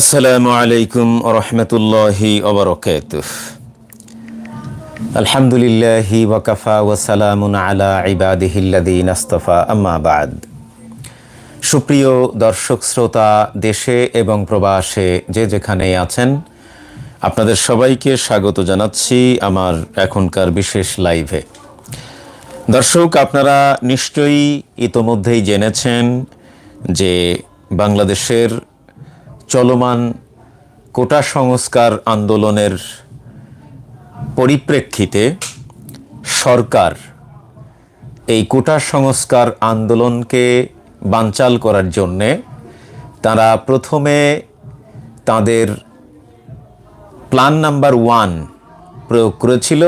আসসালামু আলাইকুম রহমতুল্লাহি ওবরকাত আলহামদুলিল্লাহি ওয়াকাফা আলা বাদ। সুপ্রিয় দর্শক, শ্রোতা, দেশে এবং প্রবাসে যে যেখানে আছেন, আপনাদের সবাইকে স্বাগত জানাচ্ছি আমার এখনকার বিশেষ লাইভে। দর্শক, আপনারা নিশ্চয়ই ইতোমধ্যেই জেনেছেন যে বাংলাদেশের চলমান কোটা সংস্কার আন্দোলনের পরিপ্রেক্ষিতে সরকার এই কোটা সংস্কার আন্দোলনকে বানচাল করার জন্যে তারা প্রথমে তাদের প্ল্যান নাম্বার ওয়ান প্রয়োগ করেছিল।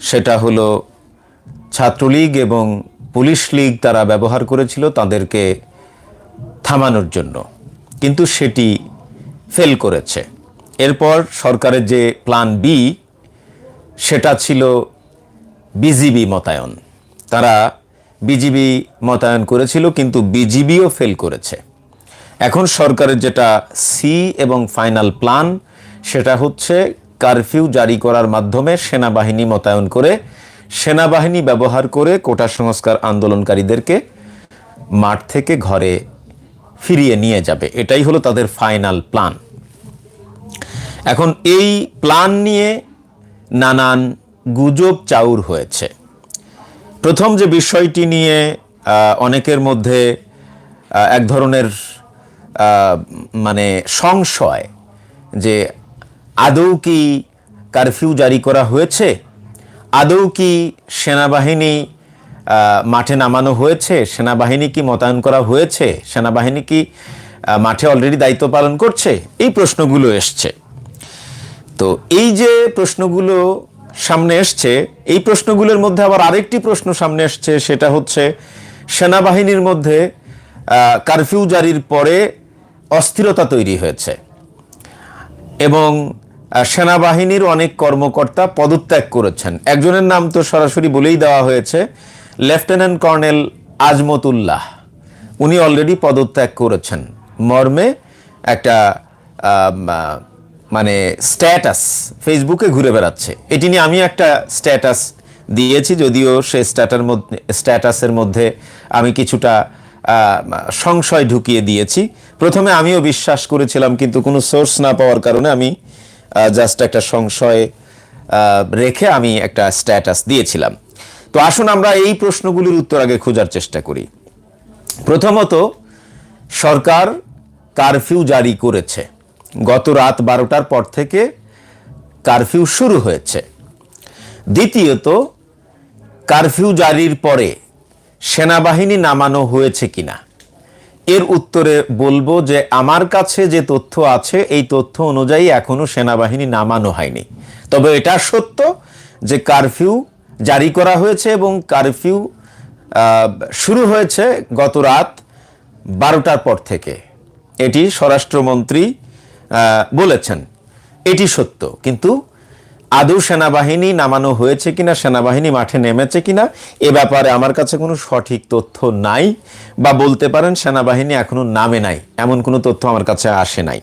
সেটা হলো ছাত্রলীগ এবং পুলিশ লীগ তারা ব্যবহার করেছিল তাদেরকে থামানোর জন্য। কিন্তু সেটি ফেল করেছে। এরপর সরকারের যে প্ল্যান বি, সেটা ছিল বিজিবি মোতায়েন। তারা বিজিবি মোতায়েন করেছিল, কিন্তু বিজিবিও ফেল করেছে। এখন সরকারের যেটা সি এবং ফাইনাল প্ল্যান, সেটা হচ্ছে কারফিউ জারি করার মাধ্যমে সেনাবাহিনী মোতায়েন করে, সেনাবাহিনী ব্যবহার করে কোটা সংস্কার আন্দোলনকারীদেরকে মাঠ থেকে ঘরে ফিরিয়ে নিয়ে যাবে। এটাই হলো তাদের ফাইনাল প্ল্যান এখন এই প্ল্যান নিয়ে নানান গুজব চাউর হয়েছে। প্রথম যে বিষয়টি নিয়ে অনেকের মধ্যে এক ধরনের মানে সংশয় যে আদৌ কি কারফিউ জারি করা হয়েছে? আদৌ কি সেনাবাহিনী মাঠে নামানো হয়েছে, সেনাবাহিনী কি মোতায়েন করা হয়েছে, সেনাবাহিনী কি মাঠে অলরেডি দায়িত্ব পালন করছে? এই প্রশ্নগুলো এসছে। তো এই যে প্রশ্নগুলো সামনে এসছে, এই প্রশ্নগুলোর মধ্যে আবার আরেকটি প্রশ্ন সামনে এসছে, সেটা হচ্ছে সেনাবাহিনীর মধ্যে কারফিউ জারির পরে অস্থিরতা তৈরি হয়েছে। এবং সেনাবাহিনীর অনেক কর্মকর্তা পদত্যাগ করেছেন। একজনের নাম তো সরাসরি বলেই দেওয়া হয়েছে লেফটেন্যান্ট কর্নেল আজমতুল্লাহ, উনি অলরেডি পদত্যাগ করেছেন। মর্মে একটা মানে স্ট্যাটাস ফেসবুকে ঘুরে বেড়াচ্ছে। এটি নিয়ে আমি একটা স্ট্যাটাস দিয়েছি, যদিও সে স্ট্যাটার মধ্যে স্ট্যাটাসের মধ্যে আমি কিছুটা সংশয় ঢুকিয়ে দিয়েছি। প্রথমে আমিও বিশ্বাস করেছিলাম, কিন্তু কোনো সোর্স না পাওয়ার কারণে আমি জাস্ট একটা সংশয় রেখে আমি একটা স্ট্যাটাস দিয়েছিলাম। তো আসুন আমরা এই প্রশ্নগুলির উত্তর আগে খোঁজার চেষ্টা করি। প্রথমত, সরকার কারফিউ জারি করেছে। গত রাত বারোটার পর থেকে কারফিউ শুরু হয়েছে। দ্বিতীয়ত, কারফিউ জারির পরে সেনাবাহিনী নামানো হয়েছে কিনা? এর উত্তরে বলব যে আমার কাছে যে তথ্য আছে, এই তথ্য অনুযায়ী এখনও সেনাবাহিনী নামানো হয়নি। তবে এটা সত্য যে কারফিউ জারি করা হয়েছে এবং কারফিউ শুরু হয়েছে গত রাত বারোটার পর থেকে। এটি স্বরাষ্ট্রমন্ত্রী বলেছেন। এটি সত্য, কিন্তু আদৌ সেনাবাহিনী নামানো হয়েছে কিনা, সেনাবাহিনী মাঠে নেমেছে কিনা, এ ব্যাপারে আমার কাছে কোনো সঠিক তথ্য নাই বা বলতে পারেন সেনাবাহিনী এখনও নামে নাই, এমন কোনো তথ্য আমার কাছে আসে নাই।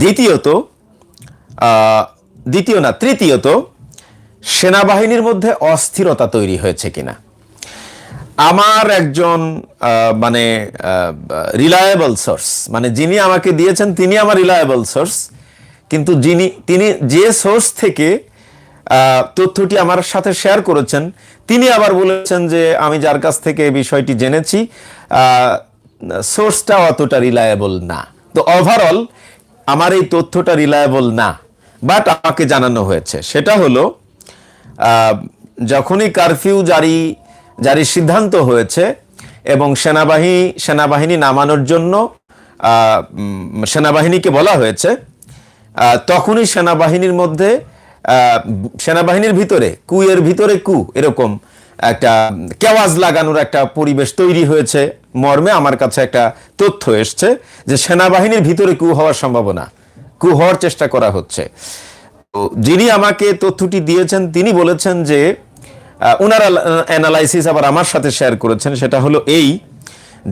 দ্বিতীয়ত দ্বিতীয় না, তৃতীয়ত সেনাবাহিনীর মধ্যে অস্থিরতা তৈরি হয়েছে কিনা? আমার একজন মানে রিলায়েবল সোর্স মানে যিনি আমাকে দিয়েছেন তিনি আমার রিলায়েবল সোর্স কিন্তু যিনি, তিনি যে সোর্স থেকে তথ্যটি আমার সাথে শেয়ার করেছেন, তিনি আবার বলেছেন যে আমি যার কাছ থেকে এই বিষয়টি জেনেছি সোর্সটা অতটা রিলায়েবল না। তো ওভারঅল আমার এই তথ্যটা রিলায়েবল না বাট আমাকে জানানো হয়েছে। সেটা হলো যখনই কারফিউ জারি জারির সিদ্ধান্ত হয়েছে এবং সেনাবাহিনী সেনাবাহিনী নামানোর জন্য সেনাবাহিনীকে বলা হয়েছে তখনই সেনাবাহিনীর মধ্যে সেনাবাহিনীর ভিতরে কুয়ের ভিতরে কু এরকম একটা কেওয়াজ লাগানোর একটা পরিবেশ তৈরি হয়েছে। মর্মে আমার কাছে একটা তথ্য এসছে যে সেনাবাহিনীর ভিতরে কু হওয়ার সম্ভাবনা, কু হওয়ার চেষ্টা করা হচ্ছে। যিনি আমাকে তথ্যটি দিয়েছেন, তিনি বলেছেন যে ওনার অ্যানালাইসিস আবার আমার সাথে শেয়ার করেছেন, সেটা হলো এই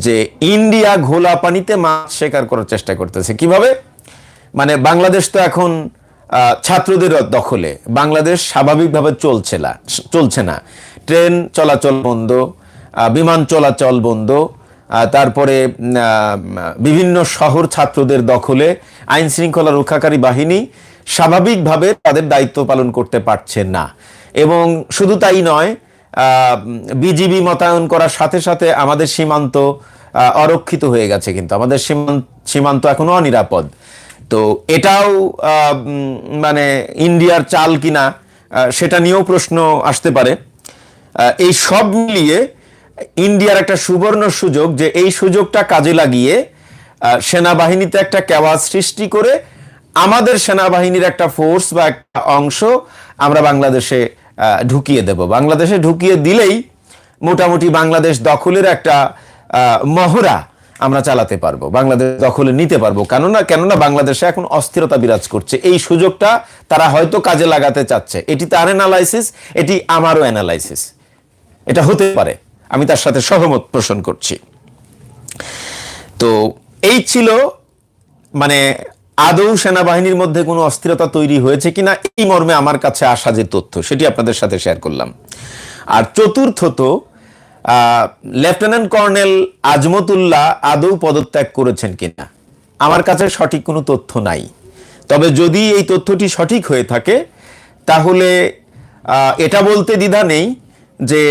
যে ইন্ডিয়া ঘোলা পানিতে মাছ শিকার করার চেষ্টা করতেছে। কীভাবে? মানে বাংলাদেশ তো এখন ছাত্রদের দখলে। বাংলাদেশ স্বাভাবিকভাবে চলছে না চলছে না। ট্রেন চলাচল বন্ধ বিমান চলাচল বন্ধ তারপরে বিভিন্ন শহর ছাত্রদের দখলে আইন শৃঙ্খলা রক্ষাকারী বাহিনী স্বাভাবিকভাবে তাদের দায়িত্ব পালন করতে পারছে না। এবং শুধু তাই নয় বিজিবি মোতায়েন করার সাথে সাথে আমাদের সীমান্ত অরক্ষিত হয়ে গেছে কিন্তু। আমাদের সীমান্ত এখনও অনিরাপদ। তো এটাও মানে ইন্ডিয়ার চাল কিনা সেটা নিয়েও প্রশ্ন আসতে পারে। এই সব মিলিয়ে ইন্ডিয়ার একটা সুবর্ণ সুযোগ যে এই সুযোগটা কাজে লাগিয়ে সেনাবাহিনীতে একটা কেওয়াজ সৃষ্টি করে আমাদের সেনাবাহিনীর একটা ফোর্স বা একটা অংশ আমরা বাংলাদেশে ঢুকিয়ে দেব। বাংলাদেশে ঢুকিয়ে দিলেই মোটামুটি বাংলাদেশ দখলের একটা মহড়া আমরা চালাতে পারব। বাংলাদেশ দখলে নিতে পারব। কেননা কেননা বাংলাদেশে এখন অস্থিরতা বিরাজ করছে। এই সুযোগটা তারা হয়তো কাজে লাগাতে চাচ্ছে। এটি তার অ্যানালাইসিস এটি আমারও অ্যানালাইসিস এটা হতে পারে। আমি তার সাথে সহমত পোষণ করছি। তো এই ছিল মানে আদৌ সেনাবাহিনীর মধ্যে কোনো অস্থিরতা তৈরি হয়েছে কিনা এই মর্মে আমার কাছে আসা যে তথ্য, সেটি আপনাদের সাথে শেয়ার করলাম। আর চতুর্থত লেফটেন্যান্ট কর্নেল আজমতুল্লাহ আদৌ পদত্যাগ করেছেন কিনা, আমার কাছে সঠিক কোনো তথ্য নাই। তবে যদি এই তথ্যটি সঠিক হয়ে থাকে, তাহলে এটা বলতে দ্বিধা নেই যে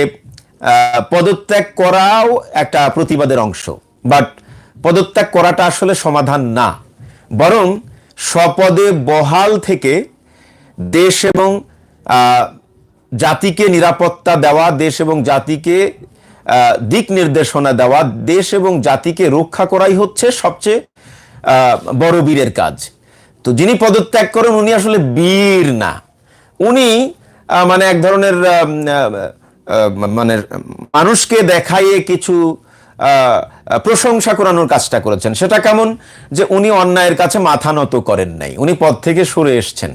পদত্যাগ করাও একটা প্রতিবাদের অংশ। বাট পদত্যাগ করাটা আসলে সমাধান না। বরং স্বপদে বহাল থেকে দেশ এবং জাতিকে নিরাপত্তা দেওয়া, দেশ এবং জাতিকে দিক নির্দেশনা দেওয়া, দেশ এবং জাতিকে রক্ষা করাই হচ্ছে সবচেয়ে বড় বীরের কাজ। তো যিনি পদত্যাগ করেন উনি আসলে বীর না। উনি মানে এক ধরনের মানে মানুষকে দেখাইয়ে কিছু প্রশংসা করানোর কাজটা করেছেন। সেটা কেমন? যে উনি অন্যায়ের কাছে মাথা নত করেন নাই। উনি পদ থেকে সরে এসছেন।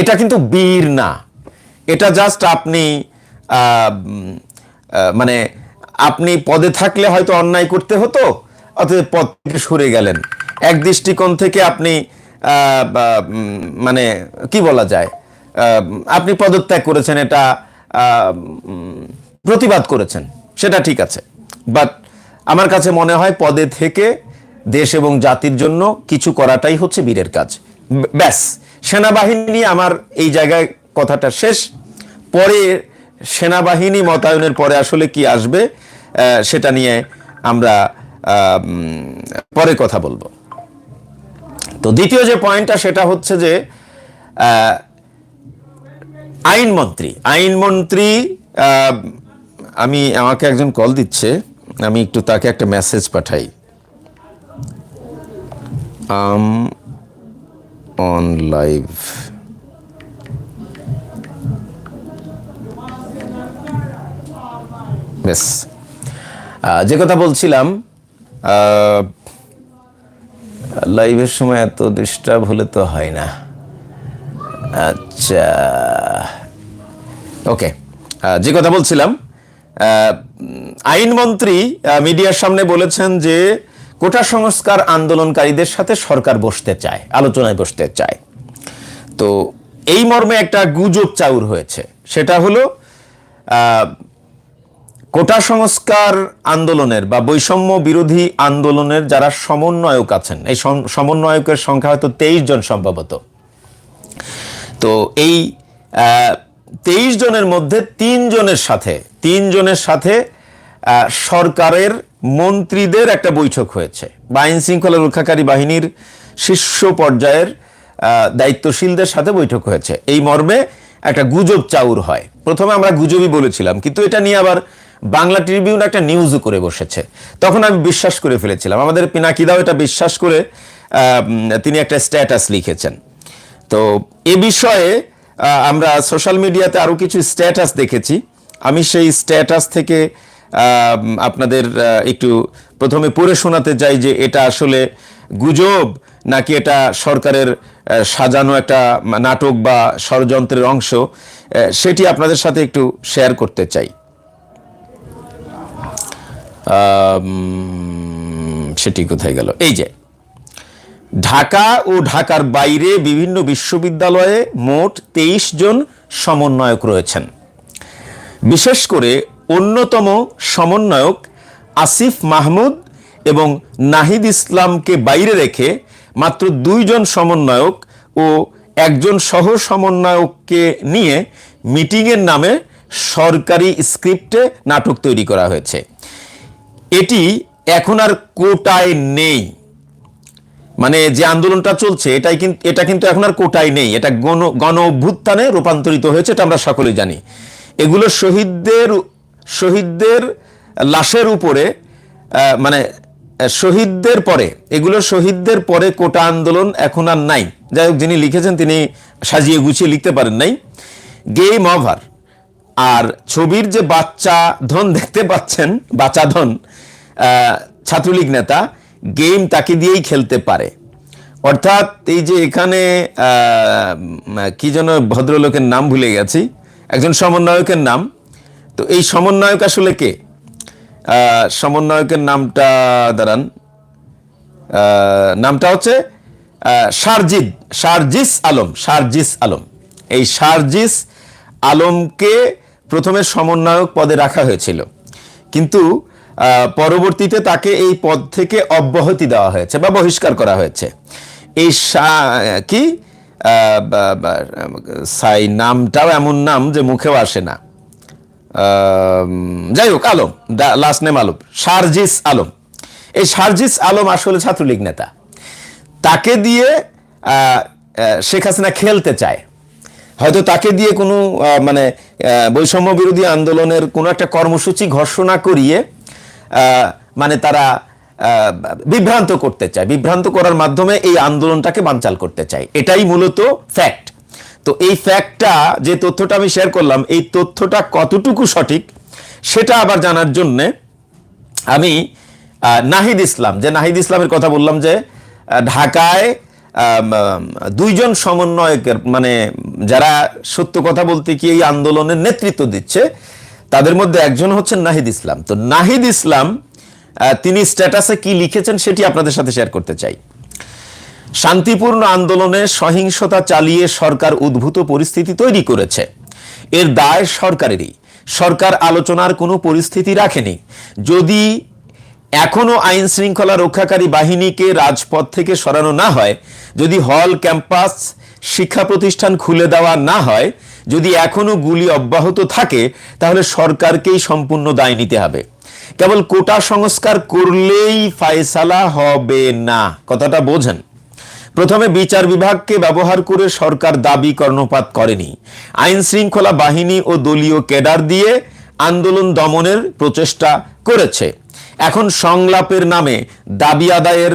এটা কিন্তু বীর না। এটা জাস্ট আপনি মানে আপনি পদে থাকলে হয়তো অন্যায় করতে হতো, অতএব পদ থেকে সরে গেলেন। এক দৃষ্টিকোণ থেকে আপনি মানে কি বলা যায় আপনি পদত্যাগ করেছেন, এটা প্রতিবাদ করেছেন। সেটা ঠিক আছে। বাট আমার কাছে মনে হয় পদে থেকে দেশ এবং জাতির জন্য কিছু করাটাই হচ্ছে বীরের কাজ। ব্যাস, সেনাবাহিনী আমার এই জায়গায় কথাটা শেষ। পরে সেনাবাহিনী মতায়নের পরে আসলে কি আসবে সেটা নিয়ে আমরা পরে কথা বলব। তো দ্বিতীয় যে পয়েন্টটা, সেটা হচ্ছে যে আইনমন্ত্রী আইনমন্ত্রী আমি, আমাকে একজন কল দিচ্ছে, আমি একটু তাকে একটা মেসেজ পাঠাই। আম অন লাইভ বেশ যে কথা বলছিলাম লাইভের সময় এত ডিস্টার্ব হলে তো হয় না। আচ্ছা। ওকে যে কথা বলছিলাম আইনমন্ত্রী মিডিয়ার সামনে বলেছেন যে কোটা সংস্কার আন্দোলনকারীদের সাথে সরকার বসতে চায়, আলোচনায় বসতে চায়। তো এই মর্মে একটা গুজব চাউর হয়েছে। সেটা হলো কোটা সংস্কার আন্দোলনের বা বৈষম্য বিরোধী আন্দোলনের যারা সমন্বয়ক আছেন, এই সমন্বয়কের সংখ্যা হয়তো তেইশ জন সম্ভবত। তো এই তেইশ জনের মধ্যে তিন জনের সাথে, তিন জনের সাথে সরকারের মন্ত্রীদের একটা বৈঠক হয়েছে। বা আইন শৃঙ্খলা রক্ষাকারী বাহিনীর শীর্ষ পর্যায়ের দায়িত্বশীলদের সাথে বৈঠক হয়েছে। এই মর্মে একটা গুজব চাউর হয়। প্রথমে আমরা গুজবই বলেছিলাম, কিন্তু এটা নিয়ে আবার বাংলা ট্রিবিউন একটা নিউজও করে বসেছে। তখন আমি বিশ্বাস করে ফেলেছিলাম। আমাদের পিনাকিদাও এটা বিশ্বাস করে তিনি একটা স্ট্যাটাস লিখেছেন। তো এ বিষয়ে আমরা সোশ্যাল মিডিয়াতে আরও কিছু স্ট্যাটাস দেখেছি। আমি সেই স্ট্যাটাস থেকে আপনাদের একটু প্রথমে পড়ে শোনাতে চাই যে এটা আসলে গুজব নাকি এটা সরকারের সাজানো একটা নাটক বা ষড়যন্ত্রের অংশ সেটি আপনাদের সাথে একটু শেয়ার করতে চাই। সেটি কোথায় গেল? এই যে ঢাকা ও ঢাকার বাইরে বিভিন্ন বিশ্ববিদ্যালয়ে মোট তেইশ জন সমন্বয়ক রয়েছেন। বিশেষ করে অন্যতম সমন্বয়ক আসিফ মাহমুদ এবং নাহিদ ইসলামকে বাইরে রেখে মাত্র দুইজন সমন্বয়ক ও একজন সহ সমন্বয়ককে নিয়ে মিটিংয়ের নামে সরকারি স্ক্রিপ্টে নাটক তৈরি করা হয়েছে। এটি এখন আর কোটায় নেই। মানে যে আন্দোলনটা চলছে, এটাই কিন্তু এটা কিন্তু এখন আর কোটায় নেই। এটা গণ গণ অভ্যুত্থানে রূপান্তরিত হয়েছে, এটা আমরা সকলেই জানি। এগুলো শহীদদের শহীদদের লাশের উপরে মানে শহীদদের পরে, এগুলো শহীদদের পরে কোটা আন্দোলন এখন আর নাই। যাই হোক, যিনি লিখেছেন তিনি সাজিয়ে গুছিয়ে লিখতে পারেন নাই। Game over. আর ছবির যে বাচ্চা ধন দেখতে পাচ্ছেন, বাচ্চা ধন ছাত্রলীগ নেতা গেম তাকে দিয়েই খেলতে পারে। অর্থাৎ এই যে এখানে কি যেন ভদ্রলোকের নাম ভুলে গেছি একজন সমন্বয়কের নাম। তো এই সমন্বয়ক আসলে কে? সমন্বয়কের নামটা দাঁড়ান নামটা হচ্ছে আহ, শারজিদ শারজিস আলম শারজিস আলম। এই শারজিস আলমকে প্রথমে সমন্বয়ক পদে রাখা হয়েছিল। কিন্তু পরবর্তীতে তাকে এই পদ থেকে অব্যাহতি দেওয়া হয়েছে বা বহিষ্কার করা হয়েছে। এই কি? সাই নামটাও এমন নাম যে মুখেও আসে না। যাই হোক, আলম লাস্ট নেম আলম শারজিস আলম। এই শারজিস আলম আসলে ছাত্রলীগ নেতা। তাকে দিয়ে শেখ হাসিনা খেলতে চায়। হয়তো তাকে দিয়ে কোনো মানে বৈষম্য বিরোধী আন্দোলনের কোনো একটা কর্মসূচি ঘোষণা করিয়ে মানে তারা বিভ্রান্ত করতে চায়। বিভ্রান্ত করার মাধ্যমে এই আন্দোলনটাকে বানচাল করতে চায়। এটাই মূলত ফ্যাক্ট তো এই ফ্যাক্টটা যে তথ্যটা আমি শেয়ার করলাম, এই তথ্যটা কতটুকু সঠিক, সেটা আবার জানার জন্যে আমি নাহিদ ইসলাম, যে নাহিদ ইসলামের কথা বললাম যে ঢাকায় দুইজন সমন্বয়কের মানে যারা সত্য কথা বলতে কি এই আন্দোলনের নেতৃত্ব দিচ্ছে তাদের মধ্যে একজন হচ্ছেন নাহিদ ইসলাম। তো নাহিদ ইসলাম তিনি স্ট্যাটাসে কি লিখেছেন সেটি আপনাদের সাথে শেয়ার করতে চাই। শান্তিপূর্ণ আন্দোলনে সহিংসতা চালিয়ে সরকার উদ্ভূত পরিস্থিতি তৈরি করেছে। এর দায় সরকারেরই। সরকার আলোচনার কোনো পরিস্থিতি রাখেনি। যদি এখনও আইন শৃঙ্খলা রক্ষাকারী বাহিনীকে রাজপথ থেকে সরানো না হয়, যদি হল, ক্যাম্পাস শিক্ষা প্রতিষ্ঠান খুলে দেওয়া না হয়, যদি এখনও গুলি অব্যাহত থাকে, তাহলে সরকারকেই সম্পূর্ণ দায় নিতে হবে। কেবল কোটা সংস্কার করলেই ফায়সালা হবে না, কথাটা বোঝেন। প্রথমে বিচার বিভাগকে ব্যবহার করে সরকার দাবি কর্ণপাত করেনি। আইন শৃঙ্খলা বাহিনী ও দলীয় ক্যাডার দিয়ে আন্দোলন দমনের প্রচেষ্টা করেছে। এখন সংলাপের নামে, দাবি আদায়ের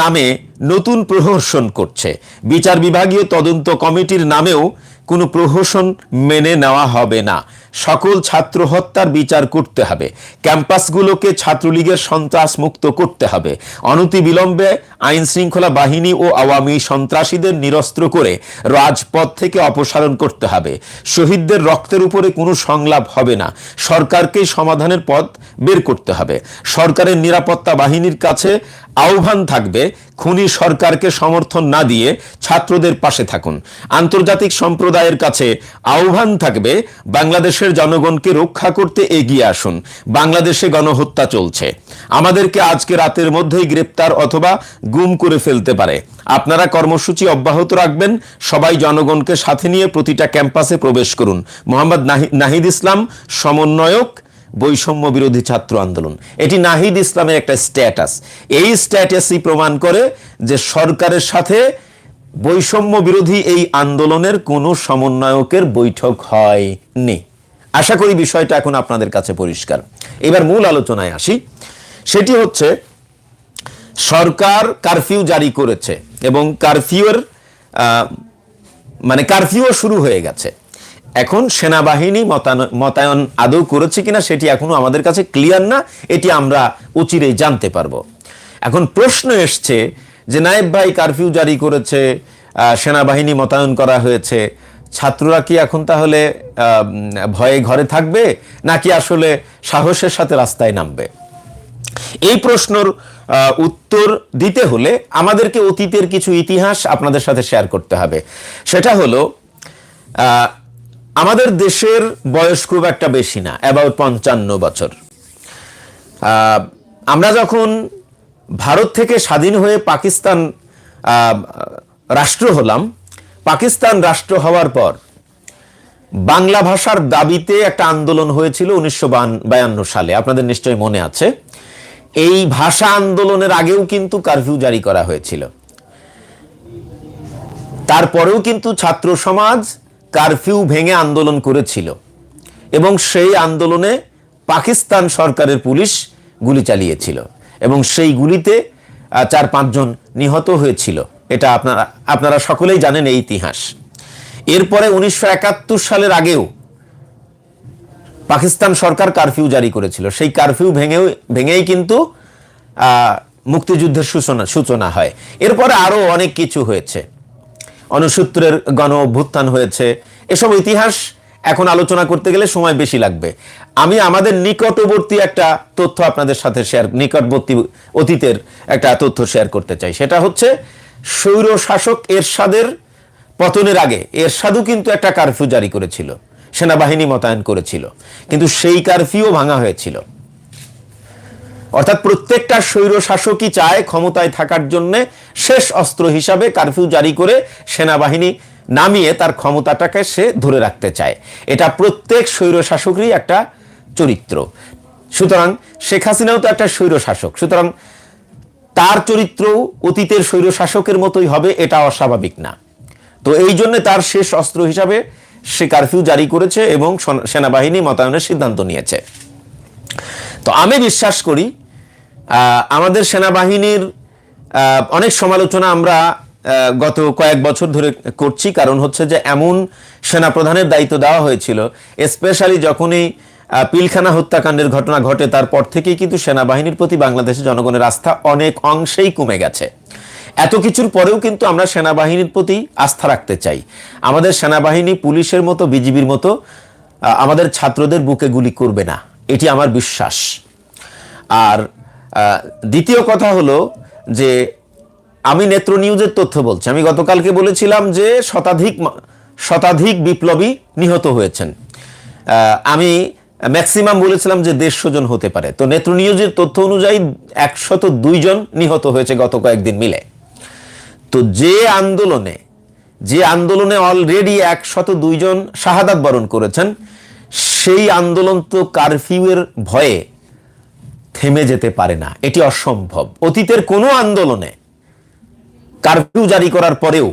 নামে নতুন প্রহসন করছে। বিচার বিভাগীয় তদন্ত কমিটির নামেও কোনো প্রহসন মেনে নেওয়া হবে না। সকল ছাত্র হত্যার বিচার করতে হবে। ক্যাম্পাসগুলোকে ছাত্রলীগের সন্ত্রাস মুক্ত করতে হবে। অনতি বিলম্বে আইন শৃঙ্খলা বাহিনী ও আওয়ামী সন্ত্রাসীদের নিরস্ত্র করে রাজপথ থেকে অপসারণ করতে হবে। শহীদদের রক্তের উপরে কোনো সংলাপ হবে না। সরকারকেই সমাধানের পথ বের করতে হবে। সরকারের নিরাপত্তা বাহিনীর কাছে আহ্বান থাকবে খুনি সরকারকে সমর্থন না দিয়ে ছাত্রদের পাশে থাকুন। আন্তর্জাতিক সম্প্রদায়ের কাছে আহ্বান থাকবে, বাংলাদেশের জনগণকে রক্ষা করতে এগিয়ে আসুন। বাংলাদেশে গণহত্যা চলছে। আমাদেরকে আজকে রাতের মধ্যেই গ্রেপ্তার অথবা গুম করে ফেলতে পারে। আপনারা কর্মসূচি অব্যাহত রাখবেন। সবাই জনগণকে সাথে নিয়ে প্রতিটা ক্যাম্পাসে প্রবেশ করুন। মোহাম্মদ নাহি- নাহিদ ইসলাম, সমন্বয়ক বৈষম্য বিরোধী ছাত্র আন্দোলন। এটি নাহিদ ইসলামের একটা স্ট্যাটাস এই স্ট্যাটাসই প্রমাণ করে যে সরকারের সাথে বৈষম্য বিরোধী এই আন্দোলনের কোনো সমন্বয়কের বৈঠক হয়নি। আশা করি বিষয়টা এখন আপনাদের কাছে পরিষ্কার। এবার মূল আলোচনায় আসি। সেটি হচ্ছে, সরকার কারফিউ জারি করেছে এবং কারফিউর মানে কারফিউ শুরু হয়ে গেছে। এখন সেনাবাহিনী মতায়ন আদৌ করেছে কিনা সেটি এখনও আমাদের কাছে ক্লিয়ার না, এটি আমরা অচিরেই জানতে পারব। এখন প্রশ্ন এসছে যে নায়েব ভাই কারফিউ জারি করেছে সেনাবাহিনী মোতায়েন করা হয়েছে, ছাত্ররা কি এখন তাহলে ভয়ে ঘরে থাকবে, নাকি আসলে সাহসের সাথে রাস্তায় নামবে? এই প্রশ্নর উত্তর দিতে হলে আমাদেরকে অতীতের কিছু ইতিহাস আপনাদের সাথে শেয়ার করতে হবে। সেটা হলো আমাদের দেশের বয়স খুব একটা বেশি না অ্যাবাউট পঞ্চান্ন বছর। আমরা যখন ভারত থেকে স্বাধীন হয়ে পাকিস্তান রাষ্ট্র হলাম, পাকিস্তান রাষ্ট্র হওয়ার পর বাংলা ভাষার দাবিতে একটা আন্দোলন হয়েছিল উনিশশো বায়ান্ন সালে, আপনাদের নিশ্চয়ই মনে আছে। এই ভাষা আন্দোলনের আগেও কিন্তু কারফিউ জারি করা হয়েছিল। তারপরেও কিন্তু ছাত্র সমাজ কারফিউ ভেঙে আন্দোলন করেছিল এবং সেই আন্দোলনে পাকিস্তান সরকারের পুলিশ গুলি চালিয়েছিল এবং সেই গুলিতে চার পাঁচজন নিহত হয়েছিল। এটা আপনারা আপনারা সকলেই জানেন এই ইতিহাস। এরপরে উনিশশো একাত্তর সালের আগেও পাকিস্তান সরকার কারফিউ জারি করেছিল। সেই কারফিউ ভেঙেও, ভেঙেই কিন্তু মুক্তিযুদ্ধের সূচনা সূচনা হয়। এরপরে আরও অনেক কিছু হয়েছে। অনুসূত্রের গণ অভ্যুত্থান হয়েছে। এসব ইতিহাস এখন আলোচনা করতে গেলে সময় বেশি লাগবে। আমি আমাদের নিকটবর্তী একটা তথ্য আপনাদের সাথে শেয়ার নিকটবর্তী অতীতের একটা তথ্য শেয়ার করতে চাই। সেটা হচ্ছে স্বৈর শাসক এরশাদের পতনের আগে, এরশাদও কিন্তু একটা কারফিউ জারি করেছিল। সেনাবাহিনী মোতায়েন করেছিল। কিন্তু সেই কারফিউ ভাঙা হয়েছিল। অর্থাৎ প্রত্যেকটা স্বৈর শাসকই চায় ক্ষমতায় থাকার জন্য শেষ অস্ত্র হিসাবে কারফিউ জারি করে সেনাবাহিনী নামিয়ে তার ক্ষমতাটাকে সে ধরে রাখতে চায়। এটা প্রত্যেক স্বৈর শাসকেরই একটা চরিত্র। সুতরাং শেখ হাসিনাও তো একটা স্বৈর শাসক সুতরাং তার চরিত্র অতীতের স্বৈর শাসকের মতোই হবে, এটা অস্বাভাবিক না। তো এই জন্য তার শেষ অস্ত্র হিসাবে সে কারফিউ জারি করেছে এবং সেনাবাহিনী মোতায়েনের সিদ্ধান্ত নিয়েছে। তো আমি বিশ্বাস করি আমাদের সেনাবাহিনীর অনেক সমালোচনা আমরা গত কয়েক বছর ধরে করছি। কারণ হচ্ছে যে এমন সেনাপ্রধানের দায়িত্ব দেওয়া হয়েছিল স্পেশালি যখনই পিলখানা হত্যাকাণ্ডের ঘটনা ঘটে, তারপর থেকেই কিন্তু সেনাবাহিনীর প্রতি বাংলাদেশের জনগণের আস্থা অনেক অংশেই কমে গেছে। এত কিছুর পরেও কিন্তু আমরা সেনাবাহিনীর প্রতি আস্থা রাখতে চাই। আমাদের সেনাবাহিনী পুলিশের মতো, বিজিবির মতো আমাদের ছাত্রদের বুকে গুলি করবে না। এটি আমার বিশ্বাস। আর দ্বিতীয় কথা হলো যে আমি নেত্র নিউজের তথ্য বলছি। আমি গতকালকে বলেছিলাম যে শতাধিক শতাধিক বিপ্লবী নিহত হয়েছেন। আমি ম্যাক্সিমাম বলেছিলাম যে দেড়শো জন হতে পারে। তো নেত্র নিউজের তথ্য অনুযায়ী একশত দুইজন নিহত হয়েছে গত কয়েকদিন মিলে। তো যে আন্দোলনে যে আন্দোলনে অলরেডি একশত দুইজন শাহাদাত বরণ করেছেন, সেই আন্দোলন তো কারফিউয়ের ভয়ে থেমে যেতে পারে না। এটি অসম্ভব। অতীতের কোনো আন্দোলনে কারফিউ জারি করার পরেও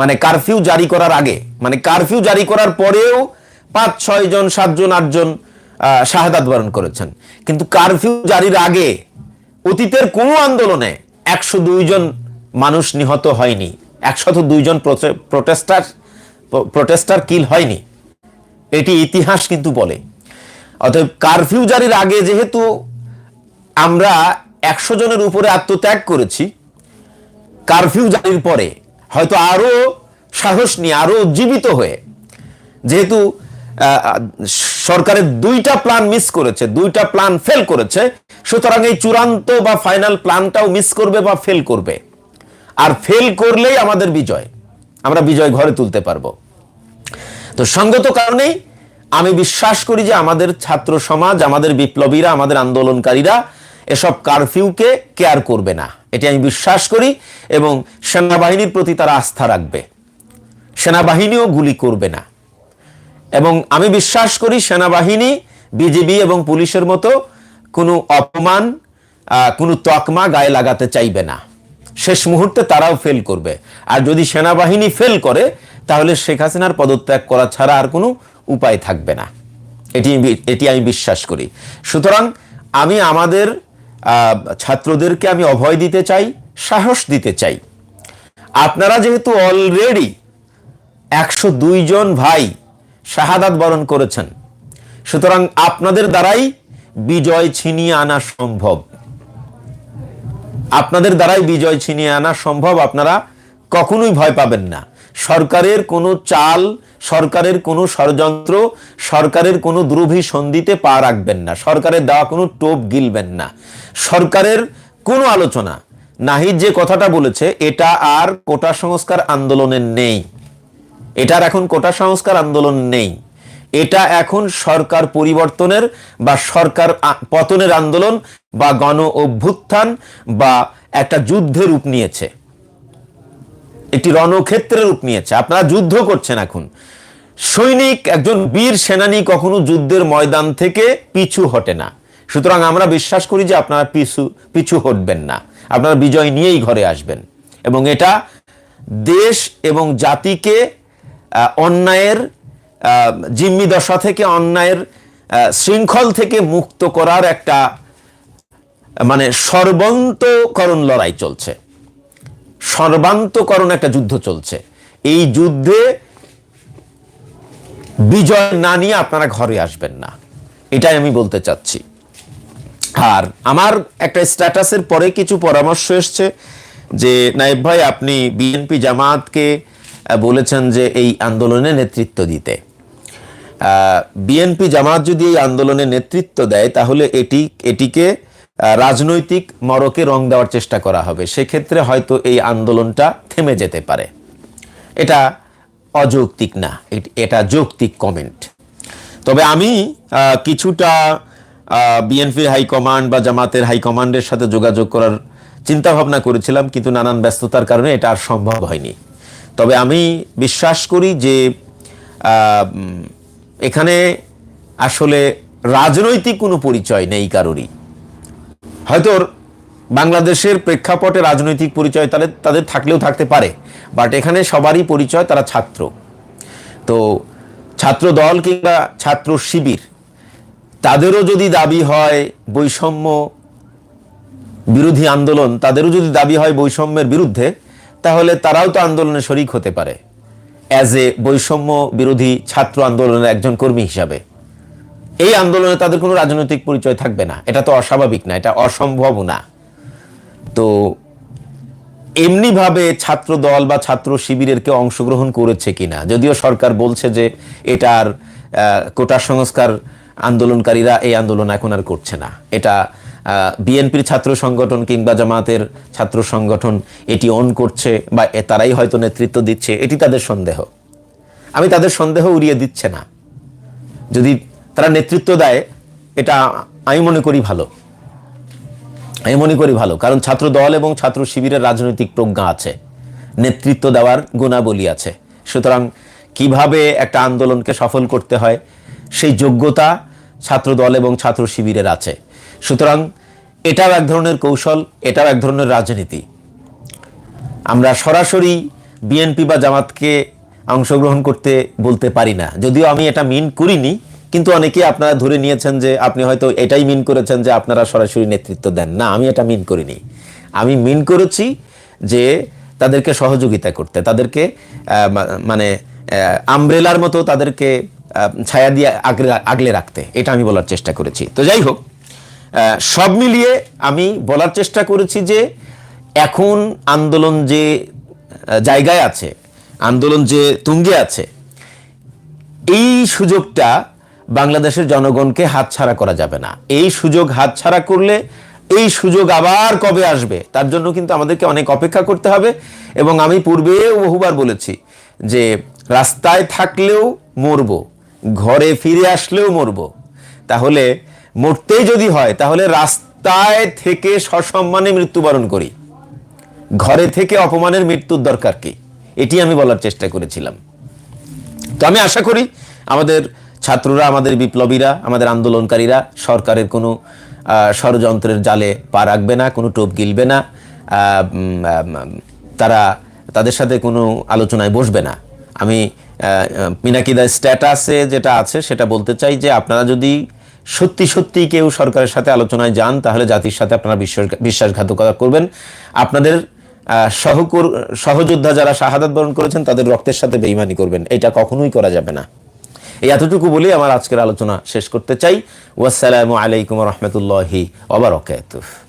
মানে কারফিউ জারি করার আগে মানে কারফিউ জারি করার পরেও পাঁচ, ছয় জন সাতজন আটজন শাহাদাত বরণ করেছেন। কিন্তু কারফিউ জারির আগে অতীতের কোনো আন্দোলনে একশো জন মানুষ নিহত হয়নি। একশত দুইজন প্রোটেস্টার প্রোটেস্টার কিল হয়নি। এটি ইতিহাস কিন্তু বলে। অতএব কারফিউ জারির আগে যেহেতু আমরা একশো জনের উপরে আত্মত্যাগ করেছি কারফিউ জারির পরে। হয়তো আরও সাহস নিয়ে, আরও উজ্জীবিত হয়ে। যেহেতু সরকারের দুইটা প্ল্যান মিস করেছে, দুইটা প্ল্যান ফেল করেছে, সুতরাং এই চূড়ান্ত বা ফাইনাল প্ল্যানটাও মিস করবে বা ফেল করবে। আর ফেল করলেই আমাদের বিজয়। আমরা বিজয় ঘরে তুলতে পারব। তো সঙ্গত কারণেই আমি বিশ্বাস করি যে আমাদের ছাত্র সমাজ, আমাদের বিপ্লবীরা, আমাদের আন্দোলনকারীরা এসব কারফিউকে কেয়ার করবে না। এটি আমি বিশ্বাস করি এবং সেনাবাহিনীর প্রতি তারা আস্থা রাখবে। সেনাবাহিনীও গুলি করবে না। এবং আমি বিশ্বাস করি সেনাবাহিনী, বিজিবি এবং পুলিশের মতো কোনো অপমান কোনো তকমা গায়ে লাগাতে চাইবে না। শেষ মুহূর্তে তারাও ফেল করবে। আর যদি সেনাবাহিনী ফেল করে, তাহলে শেখ হাসিনার পদত্যাগ করা ছাড়া আর কোনো উপায় থাকবে না। এটি এটি আমি বিশ্বাস করি। সুতরাং আমি আমাদের ছাত্রদেরকে আমি অভয় দিতে চাই, সাহস দিতে চাই। আপনারা যেহেতু অলরেডি একশো জন ভাই শাহাদাত বরণ করেছেন, সুতরাং আপনাদের দ্বারাই বিজয় ছিনিয়ে আনা সম্ভব। আপনাদের দ্বারাই বিজয় ছিনিয়ে আনা সম্ভব, আপনারা কখনোই ভয় পাবেন না। সরকারের কোনো চাল, সরকারের কোনো ষড়যন্ত্র, সরকারের কোনো দুরভিসন্ধিতে পা রাখবেন না। সরকারের দেওয়া কোনো টোপ গিলবেন না। সরকারের কোনো আলোচনা, নাহিদ যে কথাটা বলেছে, এটা আর কোটা সংস্কার আন্দোলনের নেই। এটার এখন কোটা সংস্কার আন্দোলন নেই। এটা এখন সরকার পরিবর্তনের বা সরকার পতনের আন্দোলন বা গণ অভ্যুত্থান বা একটা যুদ্ধের রূপ নিয়েছে। একটি রণক্ষেত্রের রূপ নিয়েছে। আপনারা যুদ্ধ করছেন এখন। সৈনিক, একজন বীর সেনানী কখনো যুদ্ধের ময়দান থেকে পিছু হটে না। সুতরাং আমরা বিশ্বাস করি যে আপনারা পিছু পিছু হটবেন না। আপনারা বিজয় নিয়েই ঘরে আসবেন। এবং এটা দেশ এবং জাতিকে অন্যায়ের জিম্মি দশা থেকে, অন্যায়ের শৃঙ্খল থেকে মুক্ত করার একটা মানে সর্বন্তকরণ লড়াই চলছে। সর্বান্তকরণ একটা যুদ্ধ চলছে। এই যুদ্ধে বিজয় না নিয়ে আপনারা ঘরে আসবেন না। এটাই আমি বলতে চাচ্ছি। আর আমার একটা স্ট্যাটাসের পরে কিছু পরামর্শ এসছে যে, নায়েব ভাই, আপনি বিএনপি জামাতকে বলেছেন যে এই আন্দোলনে নেতৃত্ব দিতে। বিএনপি জামাত যদি এই আন্দোলনে নেতৃত্ব দেয়, তাহলে এটি, এটিকে রাজনৈতিক মরকে রং দেওয়ার চেষ্টা করা হবে। সেক্ষেত্রে হয়তো এই আন্দোলনটা থেমে যেতে পারে। এটা অযৌক্তিক না। এটা যৌক্তিক কমেন্ট তবে আমি কিছুটা বিএনপির হাইকমান্ড বা জামাতের হাইকমান্ডের সাথে যোগাযোগ করার চিন্তা ভাবনা করেছিলাম, কিন্তু নানান ব্যস্ততার কারণে এটা আর সম্ভব হয়নি। তবে আমি বিশ্বাস করি যে এখানে আসলে রাজনৈতিক কোনো পরিচয় নেই কারোরই। হয়তো বাংলাদেশের প্রেক্ষাপটে রাজনৈতিক পরিচয় তাদের তাদের থাকলেও থাকতে পারে। বাট এখানে সবারই পরিচয় তারা ছাত্র। তো ছাত্র দল কিংবা ছাত্র শিবির, তাদেরও যদি দাবি হয় বৈষম্য বিরোধী আন্দোলন, তাদেরও যদি দাবি হয় বৈষম্যের বিরুদ্ধে, তাহলে তারাও তো আন্দোলনে শরিক হতে পারে। অ্যাজ এ বৈষম্য বিরোধী ছাত্র আন্দোলনের একজন কর্মী হিসাবে। এই আন্দোলনে তাদের কোনো রাজনৈতিক পরিচয় থাকবে না। এটা তো অস্বাভাবিক না, এটা অসম্ভব না। তো এমনিভাবে ছাত্র দল বা ছাত্র শিবিরের কেউ অংশগ্রহণ করেছে কিনা, যদিও সরকার বলছে যে এটার কোটা সংস্কার আন্দোলনকারীরা এই আন্দোলন এখন আর করছে না। এটা বিএনপির ছাত্র সংগঠন কিংবা জামাতের ছাত্র সংগঠন এটি অন করছে বা তারাই হয়তো নেতৃত্ব দিচ্ছে, এটি তাদের সন্দেহ। আমি তাদের সন্দেহ উড়িয়ে দিচ্ছে না। যদি তারা নেতৃত্ব দেয়, এটা আমি মনে করি ভালো। আমি মনে করি ভালো, কারণ ছাত্র দল এবং ছাত্র শিবিরের রাজনৈতিক প্রজ্ঞা আছে। নেতৃত্ব দেওয়ার গুণাবলী আছে। সুতরাং কীভাবে একটা আন্দোলনকে সফল করতে হয়, সেই যোগ্যতা ছাত্র দল এবং ছাত্র শিবিরের আছে। সুতরাং এটাও এক ধরনের কৌশল, এটাও এক ধরনের রাজনীতি। আমরা সরাসরি বিএনপি বা জামাতকে অংশগ্রহণ করতে বলতে পারি না। যদিও আমি এটা মিন করিনি কিন্তু অনেকে আপনারা ধরে নিয়েছেন যে আপনি হয়তো এটাই মিন করেছেন যে আপনারা সরাসরি নেতৃত্ব দেন। না, আমি এটা মিন করিনি। আমি মিন করেছি যে তাদেরকে সহযোগিতা করতে, তাদেরকে মানে আমব্রেলার মতো তাদেরকে ছায়া দিয়ে আগলে আগলে রাখতে। এটা আমি বলার চেষ্টা করেছি। তো যাই হোক সব মিলিয়ে আমি বলার চেষ্টা করেছি যে এখন আন্দোলন যে জায়গায় আছে, আন্দোলন যে তুঙ্গে আছে, এই সুযোগটা বাংলাদেশের জনগণকে হাতছাড়া করা যাবে না। এই সুযোগ হাতছাড়া করলে এই সুযোগ আবার কবে আসবে, তার জন্য কিন্তু আমাদেরকে অনেক অপেক্ষা করতে হবে। এবং আমি পূর্বেও বহুবার বলেছি যে রাস্তায় থাকলেও মরব, ঘরে ফিরে আসলেও মরব। তাহলে মরতেই যদি হয়, তাহলে রাস্তায় থেকে সসম্মানে মৃত্যুবরণ করি। ঘরে থেকে অপমানের মৃত্যুর দরকার কি? এটি আমি বলার চেষ্টা করেছিলাম। তো আমি আশা করি আমাদের ছাত্ররা, আমাদের বিপ্লবীরা, আমাদের আন্দোলনকারীরা সরকারের কোনো ষড়যন্ত্রের জালে পা রাখবে না, কোনো টোপ গিলবে না তারা তাদের সাথে কোনো আলোচনায় বসবে না। আমি মিনাকিদার স্ট্যাটাসে যেটা আছে সেটা বলতে চাই যে আপনারা যদি সত্যি সত্যি কেউ সরকারের সাথে আলোচনায় যান, তাহলে জাতির সাথে আপনারা বিশ্বাস, বিশ্বাসঘাতকতা করবেন। আপনাদের সহকর, সহযোদ্ধা যারা শাহাদাত বরণ করেছেন, তাদের রক্তের সাথে বেইমানি করবেন। এটা কখনোই করা যাবে না। এই এতটুকু বলেই আমার আজকের আলোচনা শেষ করতে চাই। ওয়াসালামু আলাইকুম রহমতুল্লাহি ওবরাকাতুহ